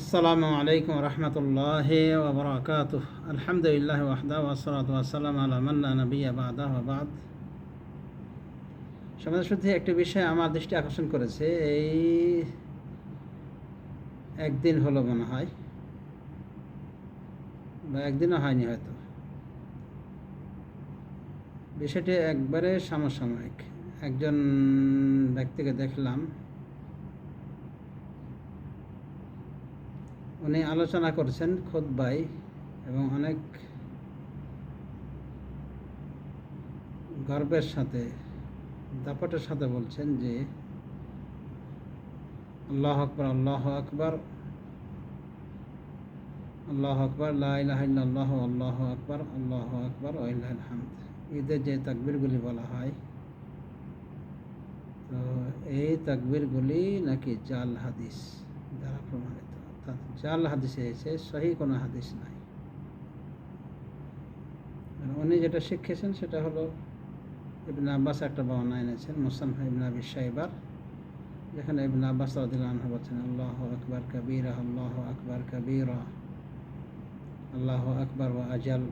আসসালামু আলাইকুম রহমতুল্লাহ ওবরাকাত আলহামদুলিল্লাহ ওয়াহদা ওয়াসালাত ওয়াসালাম আলা মাল্লা নবিয়া বাদা বাদ। সমাজ শুদ্ধি একটি বিষয় আমার দৃষ্টি আকর্ষণ করেছে, এই একদিন হলো মনে হয়, বা একদিনও হয়নি হয়তো। বিষয়টি একবারে সমসাময়িক। একজন ব্যক্তিকে দেখলাম উনি আলোচনা করছেন খোদ্বাই এবং অনেক গর্বের সাথে, দাপটের সাথে বলছেন যে, আল্লাহ আকবর আল্লাহ আকবর আল্লাহ আকবর লাহ আল্লাহ আল্লাহ আকবর আল্লাহ আকবর হামদ ঈদের যে তাকবিরগুলি বলা হয়, তো এই তাকবিরগুলি নাকি জাল হাদিস দ্বারা প্রমাণিত। অর্থাৎ জাল হাদিসে এসে সহি কোনো হাদিস নাই। উনি যেটা শিখেছেন সেটা হলো ইবিন আব্বাস একটা বর্ণনা এনেছেন মুসান ইবিন আবি সাইবার যেখানে ইবিন আব্বাস রদিল্লাহ বলছেন, আল্লাহ আকবর কবির, আল্লাহ আকবর কবির, আল্লাহ আকবর ও আজাল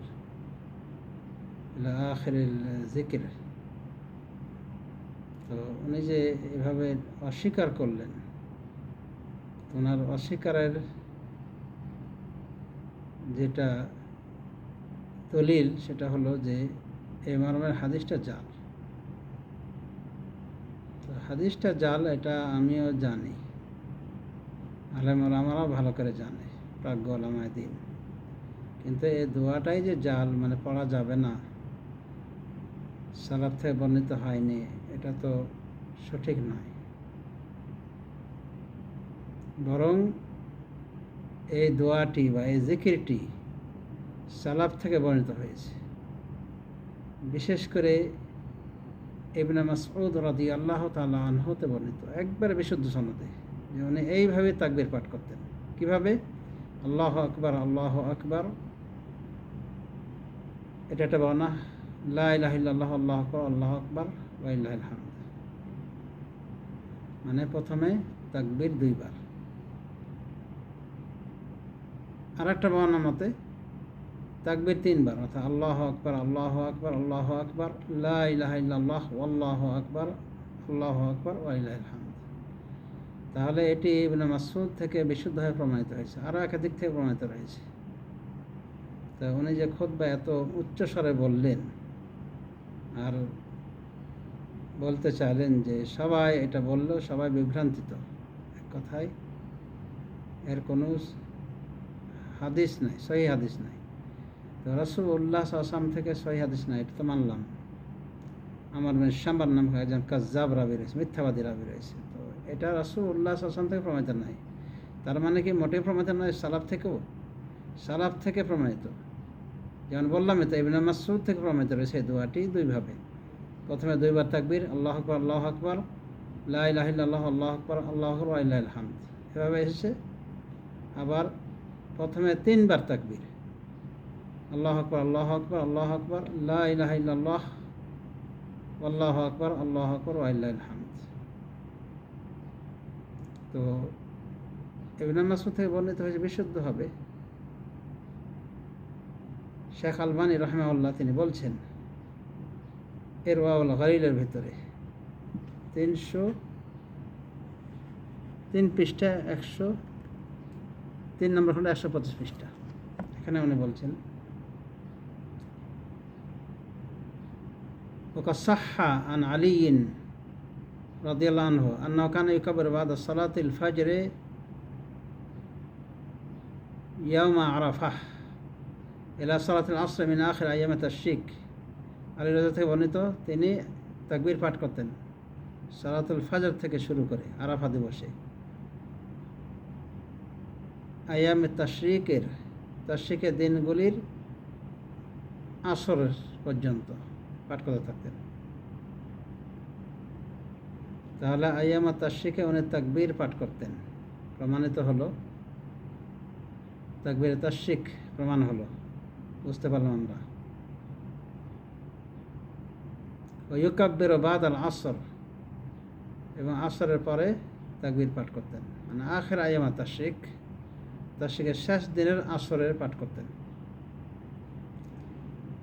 আখির জিকির তো উনি যে এভাবে অস্বীকার করলেন ওনার অস্বীকারের যেটা দলিল, সেটা হলো যে এই মর্মের হাদিসটা জাল। তো হাদিসটা জাল, এটা আমিও জানি। আলেম ভালো করে জানে, প্রাজ্ঞ আলামায় দিন। কিন্তু এই দোয়াটাই যে জাল মানে পড়া যাবে না, সালাদ থেকে বর্ণিত হয়নি, এটা তো সঠিক নয়। বরং এই দোয়াটি বা এই জিকিরটি সালাফ থেকে বর্ণিত হয়েছে। বিশেষ করে ইবনে মাসউদ রাদি আল্লাহ তালা আনহতে বর্ণিত। একবারে বিশুদ্ধ সনদে যে উনি এইভাবে তাকবির পাঠ করতেন। কীভাবে? আল্লাহ আকবর আল্লাহ আকবর। এটা একটা বর্ণা লাহ আল্লাহ আল্লাহ আকবর আল্লাহ আকবর ওয়াইল্লাহ মানে প্রথমে তাকবির দুইবার। আর একটা বর্ণনা মতে, তাকবির তিনবার, অর্থাৎ আল্লাহ আকবর আল্লাহ আকবর আল্লাহ আকবর লাহ আল্লাহ আকবর আল্লাহ আকবর ওয়াইলাহামদ তাহলে এটি ইবনে মাসুদ থেকে বিশুদ্ধভাবে প্রমাণিত হয়েছে, আরও একাধিক থেকে প্রমাণিত রয়েছে। তো উনি যে খোদ বা এত উচ্চস্বরে বললেন, আর বলতে চাইলেন যে সবাই এটা বললেও সবাই বিভ্রান্তিত, এক কথায়। এর কোনো হাদিস নাই, সহি হাদিস নাই। তো রসুল উল্লাহ আসাম থেকে সহি হাদিস নাই, এটা তো মানলাম। আমার মানে সাম্বার নাম একজন কাজাব রাবি রয়েছে, মিথ্যাবাদী রাবি রয়েছে। তো এটা রসুল উল্লাহ আসাম থেকে প্রমাণিত নাই। তার মানে কি মোটেই প্রমাণিত নয়, সালাফ থেকেও? সালাফ থেকে প্রমাণিত। যেমন বললাম তো ইবিন মাসুদ থেকে প্রমাণিত রয়েছে এই দোয়াটি দুইভাবে। প্রথমে দুইবার তাকবির, আল্লাহ আকবর আল্লাহ আকবর লাহ আল্লাহ আল্লাহ আকবর আল্লাহ আকবর আল্লাহ হামদ। এভাবে এসেছে। আবার প্রথমে তিনবার তাকবির। আল্লাহ আকবর আল্লাহ আকবর আল্লাহ আকবর লাহ আল্লাহ আকবর আল্লাহ আকবর হামদ। তো ইবনে থেকে বর্ণিত হয়েছে, বিশুদ্ধ হবে। শেখ আলবানী রহমাউল্লাহ তিনি বলছেন এর ওয়াউল গরিলের ভিতরে তিনশো, তিন পৃষ্ঠা একশো তিন নম্বর খন্ড একশো পঁচিশ পৃষ্ঠা এখানে উনি বলছেন وكصح عن علي رضي الله عنه أنه كان يكبر بعد صلاة الفجر يوم عرفة إلى صلاة العصر من آخر أيام التشريك আলী রাজা থেকে বর্ণিত তিনি তাকবীর পাঠ করতেন সালাতুল ফাজর থেকে শুরু করে আরাফা দিবসে আয়ামে তাশরিকের তাশরিকের দিনগুলির আসরের পর্যন্ত পাঠ করতে থাকতেন। তাহলে আয়ামা তাশরিকে উনি তাকবীর পাঠ করতেন। প্রমাণিত হলো, তাকবীর তাশরিক প্রমাণ হলো, বুঝতে পারলাম আমরা। ইউকাব্বের বাদ আল আসর, এবং আসরের পরে তাকবীর পাঠ করতেন। মানে আখের আয়ামা তাশরিক তাশরিকের শেষ দিনের আসরের পাঠ করতেন।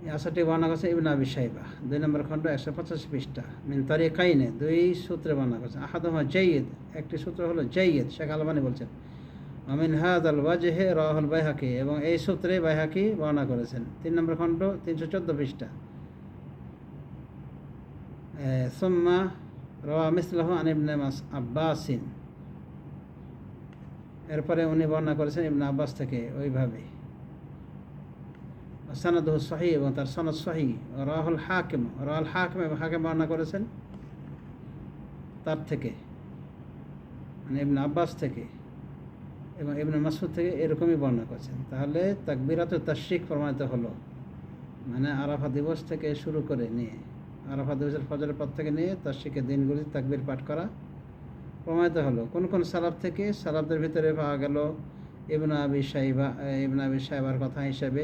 এই আসরটি বর্ণনা করছে ইবন আবি সাইবা দুই নম্বর খণ্ড একশো পঁচাশি পৃষ্ঠা। মিন তারিকাইনে দুই সূত্রে বর্ণনা করছে। আহাদমা জৈয়দ একটি সূত্র হলো জৈয়দ শেখ আলবানি বলছেন আমিন হাদ আল ওয়াজহে রাহুল বাইহাকি এবং এই সূত্রে বাইহাকি বর্ণনা করেছেন। তিন নম্বর খণ্ড তিনশো চোদ্দ পৃষ্ঠা। সোম্মা রওয়া মিসলাহ আন ইবনে মাস আব্বাসিন এরপরে উনি বর্ণনা করেছেন ইবনে আব্বাস থেকে ওইভাবে। সানাদহ সহি এবং তার সনদ সহি রাহুল হাকিম রাহুল হাকিম এবং হাকিম বর্ণনা করেছেন তার থেকে মানে ইবনে আব্বাস থেকে এবং ইবনে মাসুদ থেকে এরকমই বর্ণনা করছেন। তাহলে তাকবিরাত তাশরিক প্রমাণিত হলো মানে আরাফা দিবস থেকে শুরু করে নিয়ে আরাফা দিবসের ফজরের পর থেকে নিয়ে তাশরিকের দিনগুলি তাকবির পাঠ করা প্রমাণিত হলো। কোন কোন সালাব থেকে সালাবদের ভিতরে পাওয়া গেল ইবনা আবি সাইবা ইবনা আবি সাহেবার কথা হিসাবে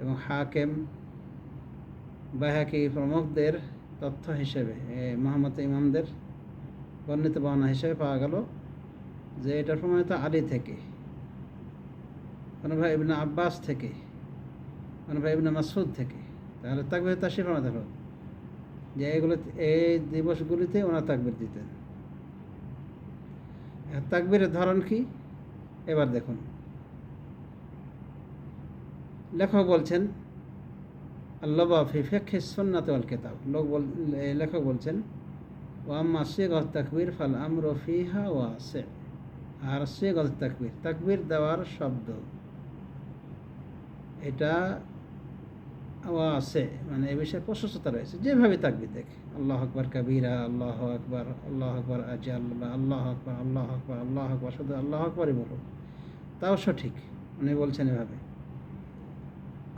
এবং হাকেম বাহাকি প্রমুখদের তথ্য হিসেবে মোহাম্মদ ইমামদের বর্ণিত বর্ণনা হিসেবে পাওয়া গেল যে এটা প্রমাণিত আলী থেকে কোনো ভাই ইবনা আব্বাস থেকে কোনো ভাই ইবনা মাসুদ থেকে। তাহলে তাকবির তাসি প্রমাণিত হলো যে এগুলো এই দিবসগুলিতে ওনার তাকবির দিতেন। তাকবীরের ধরন কি? এবার দেখুন। লেখক বলছেন আল্লাবা ফি ফেক্ষে সন্নাত আল কেতাব। লোক লেখক বলছেন ও আম্মা শেখ তাকবির ফাল আমর ফিহা ও আসে আর শেখ তাকবির তাকবির দেওয়ার শব্দ। এটা আছে মানে এ বিষয়ে প্রশস্ততা রয়েছে যেভাবে তাকবির দেখে আল্লাহ আকবর কবিরা আল্লাহ আকবর আল্লাহ আকবর আজাল বা আল্লাহ আকবর আল্লাহ আকবর আল্লাহ আকবর শুধু আল্লাহ আকবরই বলো তাও সঠিক উনি বলছেন এভাবে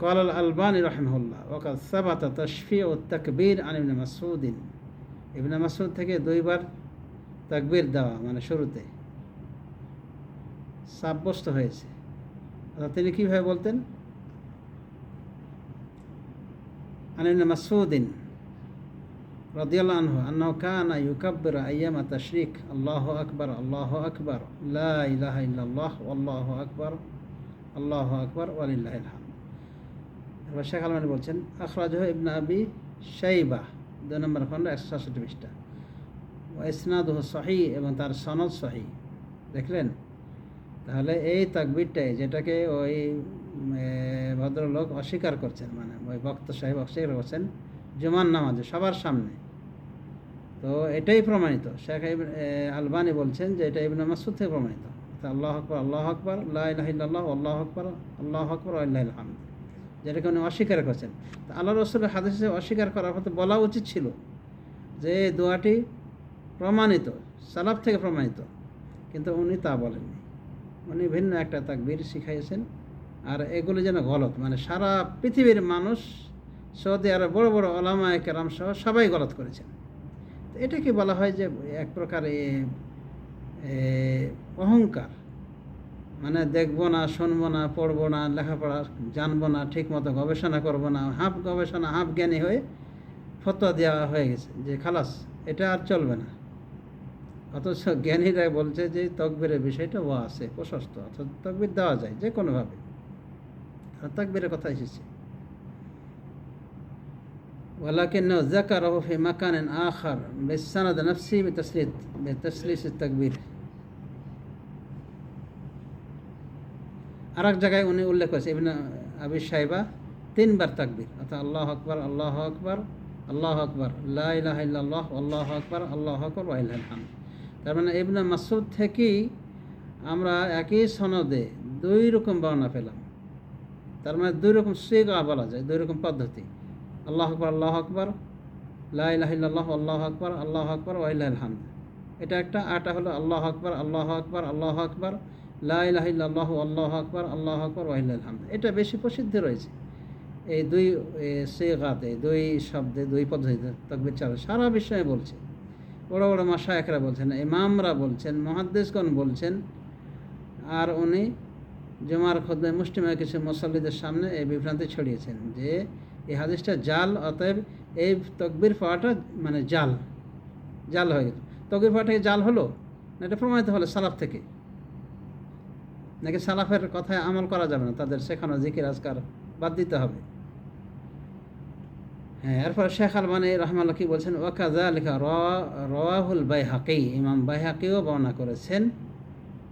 قال الألباني رحمه الله وقد ثبت تشفيع التكبير عن ابن مسعود ইবনে মাসুদ থেকে দুইবার তাকবীর দেওয়া মানে শুরুতে সাব্যস্ত হয়েছে অর্থাৎ তিনি কীভাবে বলতেন আনিন মাসুদ্দিন রদিয়াল আনহু আন্ন কানা ইউকাব্বির আইয়ামা তশরিক আল্লাহ আকবর আল্লাহ আকবর লাহ ইল্লাহ আল্লাহ আকবর আল্লাহ আকবর ওয়ালিল্লাহ হাম এবার শেখ আলমানি বলছেন আখরাজ ইবনা আবি শাইবা দুই নম্বর খন্ড একশো সাতষট্টি পৃষ্ঠা। ও ইসনাদ সহি এবং তার সনদ সহি দেখলেন? তাহলে এই তাকবিরটাই যেটাকে ওই ভদ্রলোক অস্বীকার করছেন মানে ওই ভক্ত সাহেব অস্বীকার করছেন জুমান নামাজে, সবার সামনে। তো এটাই প্রমাণিত। শেখ আলবানি বলছেন যে এটা ইবনে মাসুদ থেকে প্রমাণিত। আল্লাহ আকবর আল্লাহ আকবর আল্লাহ আল্লাহ আকবর আল্লাহ আকবর আল্লাহ আলহামদ যেটাকে উনি অস্বীকার করছেন। তা আল্লাহ রসুলের হাদিসে অস্বীকার করার মতো বলা উচিত ছিল যে এই দোয়াটি প্রমাণিত, সালাফ থেকে প্রমাণিত। কিন্তু উনি তা বলেননি। উনি ভিন্ন একটা তাকবীর শিখাইয়েছেন আর এগুলো যেন গলত। মানে সারা পৃথিবীর মানুষ, সৌদি আরব, বড় বড় ওলামা কেরাম সহ সবাই গলত করেছেন। এটাকে বলা হয় যে এক প্রকার অহংকার? মানে দেখব না, শুনব না, পড়ব না, লেখাপড়া জানব না ঠিক মতো গবেষণা করব না, হাফ গবেষণা, হাফ জ্ঞানী হয়ে ফতোয়া দেওয়া হয়ে গেছে যে খালাস, এটা আর চলবে না। অথচ জ্ঞানীরা বলছে যে তকবিরের বিষয়টা ও আছে প্রশস্ত অথচ তকবির দেওয়া যায় যে কোনোভাবে। তাকবিরের কথা এসেছে ولكنه ذكره في مكان آخر بالسند نفسه بتسليس بتسليس التكبير আর এক জায়গায় উনি উল্লেখ করেছে ইবনে আবি সাহেবা তিনবার তাকবির অর্থাৎ আল্লাহ আকবর আল্লাহ আকবর আল্লাহ আকবর লাহ আল্লাহ আকবর আল্লাহ আকবর ওয়াইলহাম তার মানে ইবনে মাসুদ থেকেই আমরা একই সনদে দুই রকম বর্ণনা পেলাম তার মানে দুই রকম সেগা বলা যায়, দুই রকম পদ্ধতি। আল্লাহ আকবর আল্লাহ আকবর লাহ আল্লাহ আকবর আল্লাহ আকবর ওয়াইলহাম এটা একটা আটা হলো আল্লাহ আকবর আল্লাহ আকবর আল্লাহ আকবর লাহ আল্লাহ আকবর আল্লাহ আকবর ওয়াহিল্লাহামদ এটা বেশি প্রসিদ্ধ রয়েছে। এই দুই সেগাতে দুই শব্দে, দুই পদ্ধতিতে তকবির চাল সারা বিষয়ে বলছে। বড় বড় মাসায়করা বলছেন, ইমামরা বলছেন মহাদ্দেশগণ বলছেন, আর উনি জমার খোদ্দায় মুষ্টিময় কিছু মুসল্লিদের সামনে এই বিভ্রান্তি ছড়িয়েছেন যে এই হাদিসটা জাল, অতএব এই তকবির পাওয়াটা মানে জাল জাল হয়ে গেছে। তকবির পাওয়াটা জাল হলো? না এটা প্রমাণিত হলো সালাফ থেকে? নাকি সালাফের কথায় আমল করা যাবে না? তাদের শেখানো জিকির, আজকার বাদ দিতে হবে। হ্যাঁ এরপর শেখ আলবানী রহমাল্লা কি বলছেন? ওয়াকাজা লেখা রাহুল বাই হাকি ইমাম বাই হাকিও বর্ণনা করেছেন।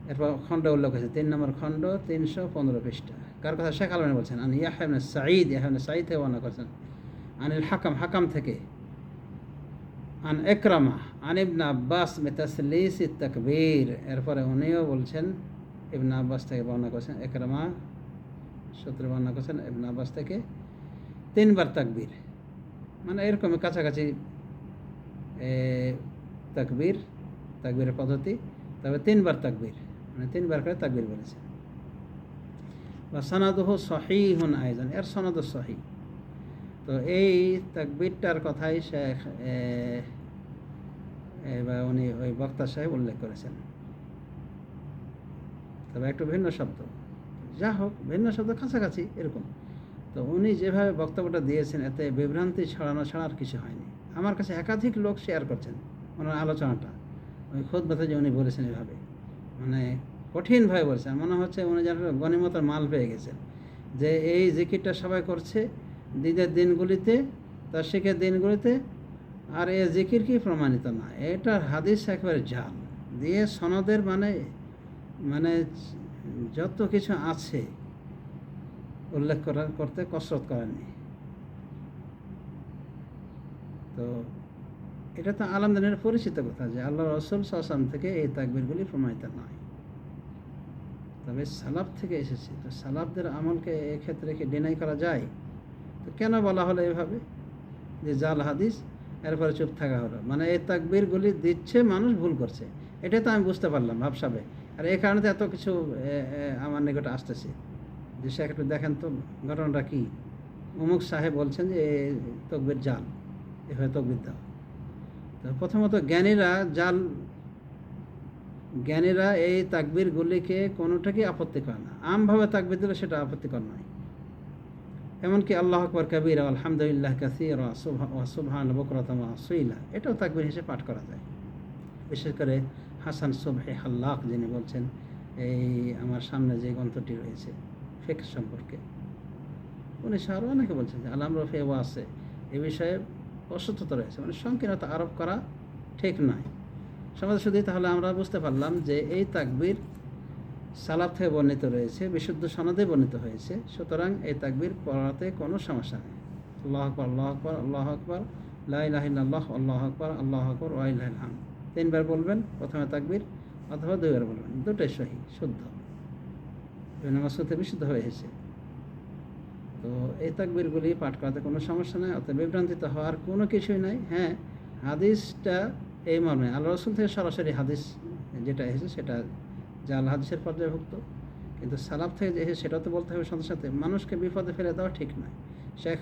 এরপর খণ্ড উল্লেখ হয়েছে, তিন নম্বর খণ্ড, তিনশো পনেরো পৃষ্ঠা। কার কথা? শেখ আলবানী বলছেন, আন ইয়াহাবনে সাঈদ ইয়াহাবনে সাঈদ থেকে বর্ণনা করছেন। আনিল হাকাম হাকাম থেকে। আন একরামা আন ইবনা আব্বাস মেতাসলিস তকবীর এরপরে উনিও বলছেন, ইবনা আব্বাস থেকে বর্ণনা করছেন একরামা সূত্রে বর্ণনা করছেন, ইবনা আব্বাস থেকে তিনবার তাকবীর মানে এরকম কাছাকাছি তাকবীর, তাকবীরের পদ্ধতি, তবে তিনবার তাকবীর। মানে তিনবার করে তাকবির বলেছে। বা সনাদহ সহিহুন আয়োজন এর সনদ সহি। তো এই তাকবিরটার কথাই শেখ বা উনি ওই বক্তা সাহেব উল্লেখ করেছেন। তবে একটু ভিন্ন শব্দ। যা হোক, ভিন্ন শব্দ কাছাকাছি, এরকম। তো উনি যেভাবে বক্তব্যটা দিয়েছেন, এতে বিভ্রান্তি ছড়ানো ছাড়া আর কিছু হয়নি। আমার কাছে একাধিক লোক শেয়ার করছেন ওনার আলোচনাটা। ওই খোদ যে উনি বলেছেন এভাবে। মানে কঠিনভাবে বলেছেন মনে হচ্ছে উনি যেন গণিমতের মাল পেয়ে গেছেন। যে এই জিকিরটা সবাই করছে দিদের দিনগুলিতে তার শিখের দিনগুলিতে, আর এ জিকির কি প্রমাণিত না? এটা হাদিস একেবারে জাল। দিয়ে সনদের মানে মানে যত কিছু আছে উল্লেখ করার, করতে কসরত করেননি। তো এটা তো আলমদিনের পরিচিত কথা যে আল্লাহ রসুল সাসাম থেকে এই তাকবিরগুলি প্রমাণিত নয় তবে সালাফ থেকে এসেছে, তো সালাফদের আমলকে এক্ষেত্রে কি ডিনাই করা যায়? তো কেন বলা হলো এভাবে? যে জাল হাদিস, এরপরে চুপ থাকা হলো। মানে এই তাকবিরগুলি দিচ্ছে মানুষ ভুল করছে। এটাই তো আমি বুঝতে পারলাম ভাবসাবে। আর এই কারণে তো এত কিছু আমার নিকটে আসতেছে। যে সে একটু দেখেন তো ঘটনাটা কি? অমুক সাহেব বলছেন যে তকবির জাল। এভাবে তকবির দাও প্রথমত জ্ঞানীরা জাল, জ্ঞানীরা এই তাকবিরগুলিকে কোনোটাকেই আপত্তি করে না। আমভাবে তাকবির দিলে সেটা আপত্তিকর নয়। এমনকি আল্লাহ আকবর কবির, আলহামদুলিল্লাহ কাসির সুবহান বকরতম সুইলা এটাও তাকবির হিসেবে পাঠ করা যায়। বিশেষ করে হাসান সুবহে হাল্লাক যিনি বলছেন, এই আমার সামনে যে গ্রন্থটি রয়েছে ফেক সম্পর্কে। উনি সহ আরও অনেকে বলছেন যে আলাম রফে ও আছে এ বিষয়ে অসত্যতা রয়েছে। মানে সংকীর্ণতা আরোপ করা ঠিক নয়। সমাজ শুধু তাহলে আমরা বুঝতে পারলাম যে এই তাকবির সালাব থেকে বর্ণিত রয়েছে, বিশুদ্ধ সনদে বর্ণিত হয়েছে। সুতরাং এই তাকবির পড়াতে কোনো সমস্যা নেই। আল্লাহ আকবর আল্লাহ আকবর আল্লাহ আকবর লাহ আল্লাহ আকবর আল্লাহ আকবর ওয়াইলাহাম তিনবার বলবেন, প্রথমে তাকবির অথবা দুইবার বলবেন। দুটোই সহি, শুদ্ধ। বিভিন্ন মাসুতে বিশুদ্ধ হয়ে তো এই তাকবিরগুলি পাঠ করাতে কোনো সমস্যা নেই অত বিভ্রান্তিত হওয়ার কোনো কিছুই নাই। হ্যাঁ হাদিসটা এই মর্মে, আল্লাহ রসুল থেকে সরাসরি হাদিস যেটা এসেছে সেটা জাল হাদিসের পর্যায়ভুক্ত কিন্তু সালাফ থেকে যে সেটাও তো বলতে হবে সাথে সাথে, মানুষকে বিপদে ফেলে দেওয়া ঠিক নয়। শেখ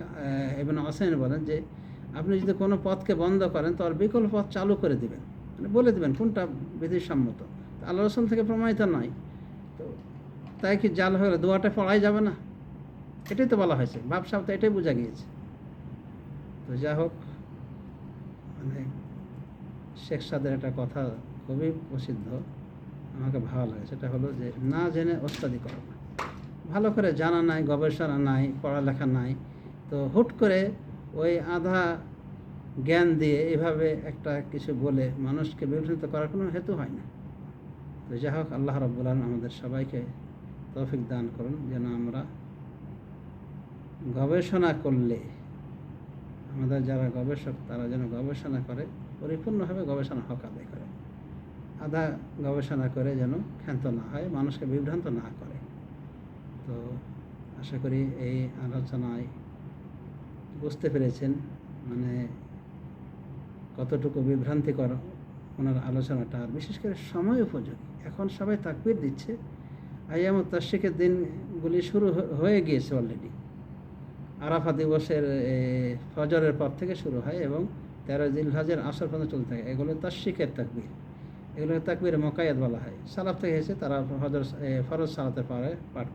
এবেন হোসেন বলেন যে, আপনি যদি কোনো পথকে বন্ধ করেন, তো আর বিকল্প পথ চালু করে দিবেন। মানে বলে দেবেন কোনটা বিধিসম্মত। আল্লাহ রসুল থেকে প্রমাণিত নয়। তো তাই কি জাল হয়ে গেলে দোয়াটা পড়াই যাবে না? এটাই তো বলা হয়েছে। ভাবসাব তো এটাই বোঝা গিয়েছে। তো যা হোক মানে শেখ সাদের একটা কথা খুবই প্রসিদ্ধ, আমাকে ভালো লাগে। সেটা হলো যে, না জেনে ওস্তাদি করো না। ভালো করে জানা নাই, গবেষণা নাই, পড়ালেখা নাই, তো হুট করে ওই আধা জ্ঞান দিয়ে এভাবে একটা কিছু বলে মানুষকে বিভ্রান্ত করার কোনো হেতু হয় না। তো যাই হোক, আল্লাহ রব্বুল আলম আমাদের সবাইকে তৌফিক দান করুন, যেন আমরা গবেষণা করলে, আমাদের যারা গবেষক, তারা যেন গবেষণা করে, পরিপূর্ণভাবে গবেষণা হক আদায় করে। আধা গবেষণা করে যেন ক্ষান্ত না হয়, মানুষকে বিভ্রান্ত না করে। তো আশা করি এই আলোচনায় বুঝতে পেরেছেন মানে কতটুকু বিভ্রান্তিকর ওনার আলোচনাটা, আর বিশেষ করে সময় উপযোগী। এখন সবাই তাকবির দিচ্ছে। আয়াম তাশিকের দিনগুলি শুরু হয়ে গিয়েছে অলরেডি আরাফা দিবসের ফজরের পর থেকে শুরু হয় এবং তেরো জিলহাজের আসর পর্যন্ত চলতে থাকে। এগুলো তাশিকের তাকবির। এগুলো তাকবির মকায়াত বলা হয়। সালাত থেকে এসে তারা ফজর ফরজ সালাতের পরে পাঠ,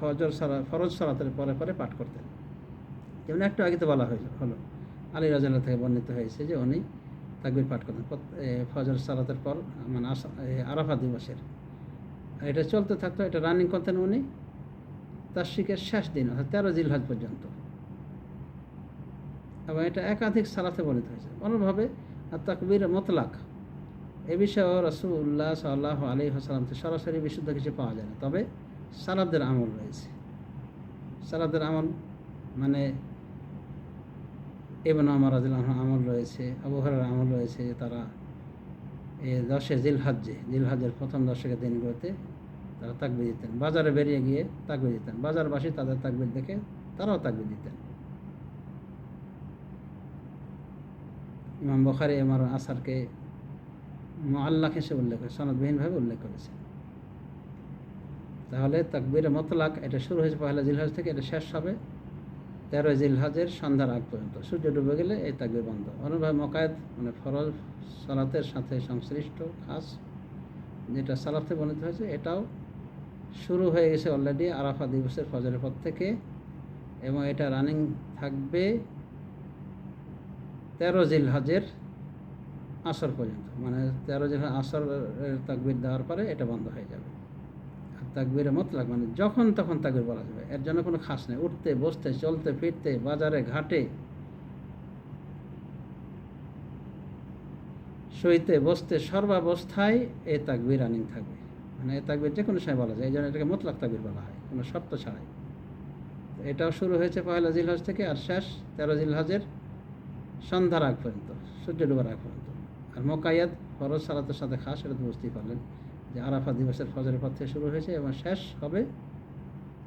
ফজর সালা, ফরজ সালাতের পরে পরে পাঠ করতেন। যেমন একটু আগে তো বলা হয়েছে হলো। আলী রাজাল্লাহ থেকে বর্ণিত হয়েছে যে উনি তাকবির পাঠ করতেন। ফজর সালাতের পর মানে আরাফা দিবসের। এটা চলতে থাকতো, এটা রানিং করতেন উনি। শিখের শেষ দিন, অর্থাৎ তেরো জিলহাজ পর্যন্ত। এবং এটা একাধিক সালাতে বর্ণিত হয়েছে। অনুভাবে আর তাকবীর মতলাক, এ বিষয়েও রসুল্লাহ সাল্লাহ আলী হাসালাম থেকে সরাসরি বিশুদ্ধ কিছু পাওয়া যায় না। তবে সালাবদের আমল রয়েছে। সালাবদের আমল মানে এবং আমার আমল রয়েছে আবহাওয়ার আমল রয়েছে, তারা এ দশে জিলহাজ্জে জিলহাজের প্রথম দশকের দিনগুলোতে তারা তাকবির দিতেন। বাজারে বেরিয়ে গিয়ে তাকবির দিতেন। বাজারবাসী তাদের তাকবির দেখে তারাও তাকবির দিতেন। ইমাম বখারি আমার আসারকে মোয়াল্লাক হিসেবে উল্লেখ করে সনদবিহীনভাবে উল্লেখ করেছে। তাহলে তাকবিরে মতলাক, এটা শুরু হয়েছে পহেলা জিলহাজ থেকে, এটা শেষ হবে তেরো জিলহাজের সন্ধ্যার আগ পর্যন্ত। সূর্য ডুবে গেলে এই তাকবির বন্ধ। অনুভাবে মকায়দ মানে ফরজ সালাতের সাথে সংশ্লিষ্ট খাস, যেটা সালাতে বর্ণিত হয়েছে, এটাও শুরু হয়ে গেছে অলরেডি আরাফা দিবসের ফজরের পর থেকে এবং এটা রানিং থাকবে তেরো জিলহাজের আসর পর্যন্ত। মানে তেরো জিলহাজ আসর তাকবির দেওয়ার পরে এটা বন্ধ হয়ে যাবে। আর তাকবিরে মতলাক মানে যখন তখন তাকবির বলা যাবে। এর জন্য কোনো খাস নেই। উঠতে, বসতে, চলতে, ফিরতে, বাজারে, ঘাটে, শুইতে, বসতে সর্বাবস্থায় এই তাকবির রানিং থাকবে। মানে তাকবির যে কোনো সময় বলা যায়, এই জন্য এটাকে মতলাক তাকবির বলা হয়, কোনো শর্ত ছাড়াই। এটাও শুরু হয়েছে পয়লা জিলহাজ থেকে আর শেষ তেরো জিলহাজের সন্ধ্যার আগ পর্যন্ত, সূর্য ডুবার আগ পর্যন্ত। আর মোকাইয়াত ফরজ সালাতের সাথে খাস এটা তো বুঝতেই পারলেন যে আরাফা দিবসের ফজরের পর থেকে শুরু হয়েছে এবং শেষ হবে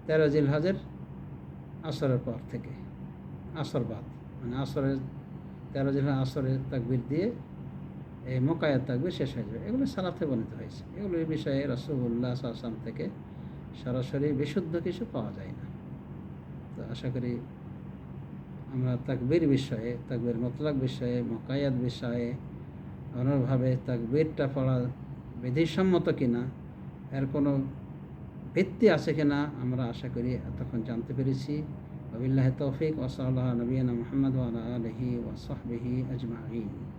তেরো জিলহাজের আসরের পর থেকে, আসর বাদ। মানে আসরের, তেরো জিলহাজ আসরের তাকবির দিয়ে এই মোকায়াত তাকবির শেষ হয়ে যাবে। এগুলো সালাতে বর্ণিত হয়েছে। এগুলো এই বিষয়ে রসুল্লাহ আসলাম থেকে সরাসরি বিশুদ্ধ কিছু পাওয়া যায় না। তো আশা করি আমরা তাকবির বিষয়ে, তাকবির মতলাক বিষয়ে, মোকায়াত বিষয়ে অনুভাবে তাকবিরটা পড়া বিধিসম্মত কিনা, এর কোনো ভিত্তি আছে কিনা, আমরা আশা করি এতক্ষণ জানতে পেরেছি। আবিল্লাহ তৌফিক ওসল্লাহ নবীনা মোহাম্মদ আলহি ওসহবিহি আজমাইন।